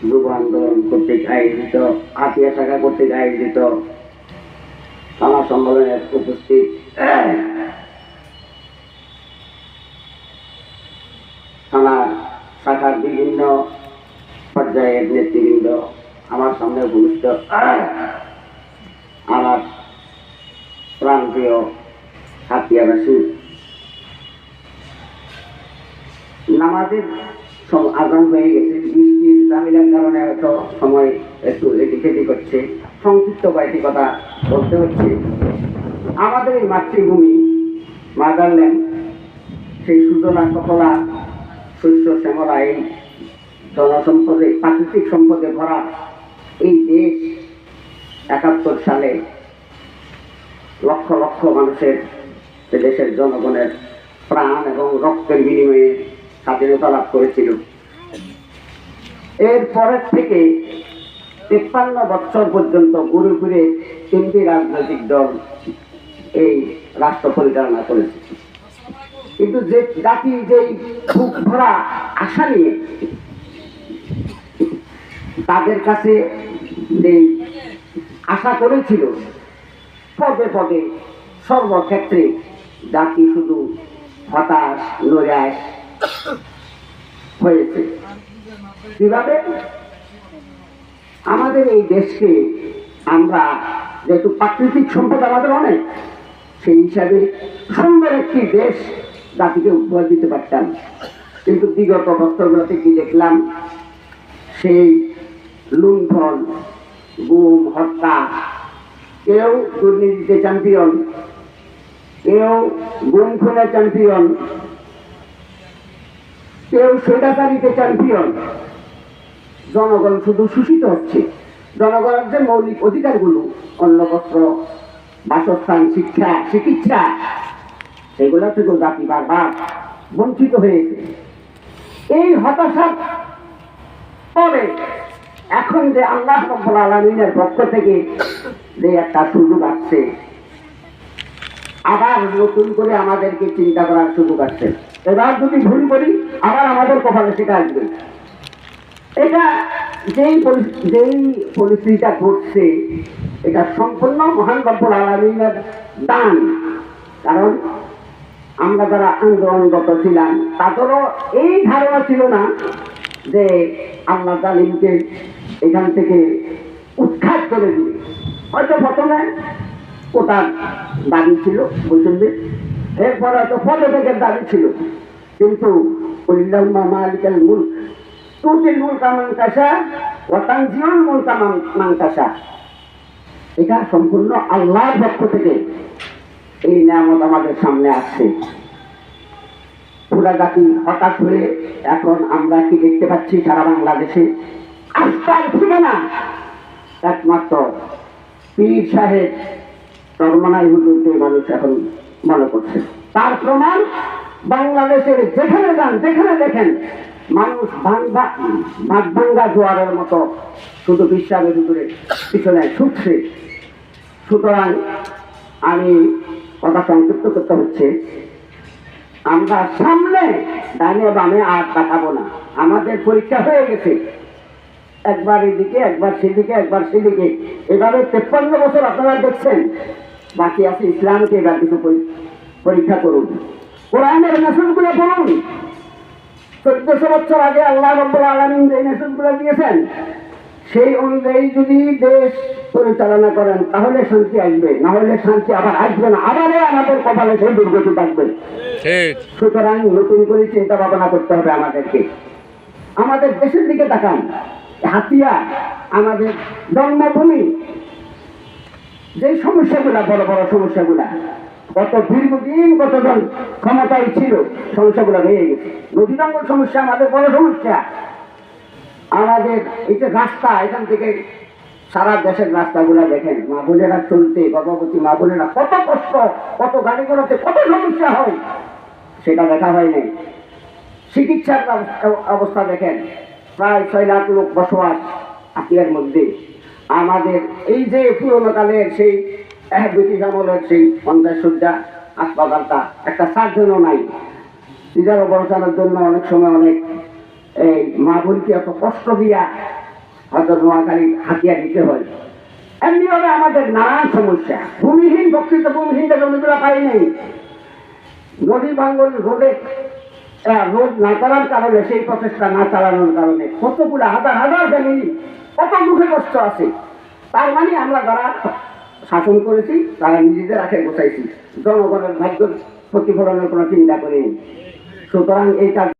যুব আন্দোলন কর্তৃক আয়োজিত আতিয়া শাখা কর্তৃক আয়োজিত থানা সম্মেলনের উপস্থিত। থানার শাখার বিভিন্ন পর্যায়ের নেতৃবৃন্দ আমার সামনে ভূমিষ্ঠ আমার প্রান্তীয় হাতিয়াবাসী নামাজের আজান হয়ে গেছে। বৃষ্টির ঝামেলার কারণে হয়তো সময় একটু এদিক সেদিক করছে সংক্ষিপ্ত কয়েকটি কথা বলতে হচ্ছে। আমাদের এই মাতৃভূমি মাদারল্যান্ড সেই সুজলা সফলা শস্য শ্যামলা, এই জনসম্পদে, প্রাকৃতিক সম্পদে ভরা এই দেশ একাত্তর সালে লক্ষ লক্ষ মানুষের দেশের জনগণের প্রাণ এবং রক্তের বিনিময়ে স্বাধীনতা লাভ করেছিল। এর পরের থেকে তেপ্পান্ন বছর পর্যন্ত ঘুরে ঘুরে তিনটি রাজনৈতিক দল এই রাষ্ট্র পরিচালনা করেছে। কিন্তু যে জাতি যেই বুক ভরা আশা নিয়ে তাদের কাছে যেই আশা করেছিল, পদে পদে সর্বক্ষেত্রে জাতি শুধু হতাশ, নৈরাশ হয়েছে। কীভাবে আমাদের এই দেশকে আমরা যেহেতু প্রাকৃতিক সম্পদ আমাদের অনেক, সেই হিসাবে সুন্দর একটি দেশ জাতিকে উপহার দিতে পারতাম। কিন্তু বিগত বছরগুলোতে কি দেখলাম? সেই লুণ্ঠন, গুম, হত্যা, কেউ দুর্নীতিতে চ্যাম্পিয়ন কেউ গুম খুনে চ্যাম্পিয়ন কেউ স্বৈরাচারিতে চ্যাম্পিয়ন জনগণ শুধু শোষিত হচ্ছে। জনগণের যে মৌলিক অধিকারগুলো অন্ন বস্ত্র বাসস্থান, শিক্ষা, চিকিৎসা, সেগুলো থেকেও জাতি বারবার বঞ্চিত হয়েছে। এই হতাশার পরে এখন যে আল্লাহ রব্বুল আলমিনের পক্ষ থেকে যে একটা সুযোগ আসছে, আবার নতুন করে আমাদেরকে চিন্তা করার সুযোগ আসছে। এবার যদি ভুল করি, আবার আমাদের কপালে সেটা আসবে। এটা যেই যেই পরিস্থিতিটা ঘটছে, এটা সম্পূর্ণ মহান রব্বুল আলমিনের দান। কারণ আমরা যারা আন্দোলনগত ছিলাম, তাদেরও এই ধারণা ছিল না যে আল্লাহ তালিমকে এখান থেকে উৎখাত করে দিবে। হয়তো প্রথমে কোটার দাবি ছিল বৈষম্যের এরপর হয়তো পদত্যাগের দাবি ছিল। কিন্তু উল্লাম্মা মালিকাল মুল্ক। তুতিল মুলকা মান তাশা ওয়া তানজিউল মুলকা মান মান তাশা এটা সম্পূর্ণ আল্লাহর পক্ষ থেকে এই নিয়ামত আমাদের সামনে আসছে। পুরা জাতি হতাশ হয়ে এখন আমরা কি দেখতে পাচ্ছি সারা বাংলাদেশে? আস্থার ঠিকানা একমাত্র পীর সাহেব চরমনাই হুজুরকে মানুষ এখন মনে করছে। তার প্রমাণ বাংলাদেশের যেখানে যান, যেখানে দেখেন, মানুষ ভাঙ্গা জোয়ারের মতো শুধু বিশ্বাসের উপরে পিছনে ছুটছে। সুতরাং আমি কথা সংক্ষিপ্ত করতে হচ্ছে, আমরা সামনে ডানে বামে আর তাকাবো না। আমাদের পরীক্ষা হয়ে গেছে। একবার এদিকে, একবার সেদিকে একবার সেদিকে। এভাবে তেপ্পান্ন বছর আপনারা দেখছেন বাকি আছে ইসলামকে এবার কিছু পরীক্ষা করুন। কোরআনের মেসেজগুলো পড়ুন। চোদ্দশো বছর আগে আল্লাহ রব্বুল আলমিন যে মেসেজগুলো দিয়েছেন সেই অনুযায়ী যদি দেশ পরিচালনা করেন তাহলে শান্তি আসবে। না হলে শান্তি আবার আসবে না। আবারও আমাদের কপালে সেই দুর্গতি থাকবে। সুতরাং নতুন করে চিন্তা ভাবনা করতে হবে আমাদেরকে। আমাদের দেশের দিকে তাকান। হাতিয়া আমাদের জন্মভূমি যে সমস্যাগুলা, বড় বড় সমস্যাগুলা কত দীর্ঘদিন কতজন ক্ষমতায় ছিল, সমস্যাগুলো রয়ে গেছে। নদীরঙ্গল সমস্যা আমাদের বড় সমস্যা। আমাদের এই যে রাস্তা, এখান থেকে সারা দেশের রাস্তাগুলো দেখেন, মা বোনেরা চলতে, গর্ভবতী মা বোনেরা কত কষ্ট, কত গাড়ি ঘোড়াতে কত সমস্যা হয়, সেটা দেখা হয় নাই। চিকিৎসার অবস্থা দেখেন, প্রায় ছয় লাখ লোক বসবাস আকিয়ার মধ্যে। আমাদের এই যে পুরোনো কালের সেই ব্রিটিশ আমলের সেই পঞ্চাশ সজ্জা হাসপাতালটা, একটা সার্জনও নাই। সিজারও বসানোর জন্য অনেক সময় অনেক, এই মা বোনকে এত কষ্ট দিয়া হয়তো নোয়াখালী হাতিয়া দিতে হয়। এমনিভাবে আমাদের নানান সমস্যা। ভূমিহীন প্রকৃত ভূমিহীন জমিগুলো পাই নেই। নদী ভাঙ্গন রোডে রোড না করার কারণে, সেই প্রচেষ্টা না চালানোর কারণে কতগুলো হাজার হাজার ফ্যামিলি কত দুঃখে কষ্ট আছে। তার মানে আমরা যারা শাসন করেছি, তারা নিজেদের আখে গোছাইছি জনগণের ভাগ্য প্রতিফলনের কোনো চিন্তা করিনি। সুতরাং এইটা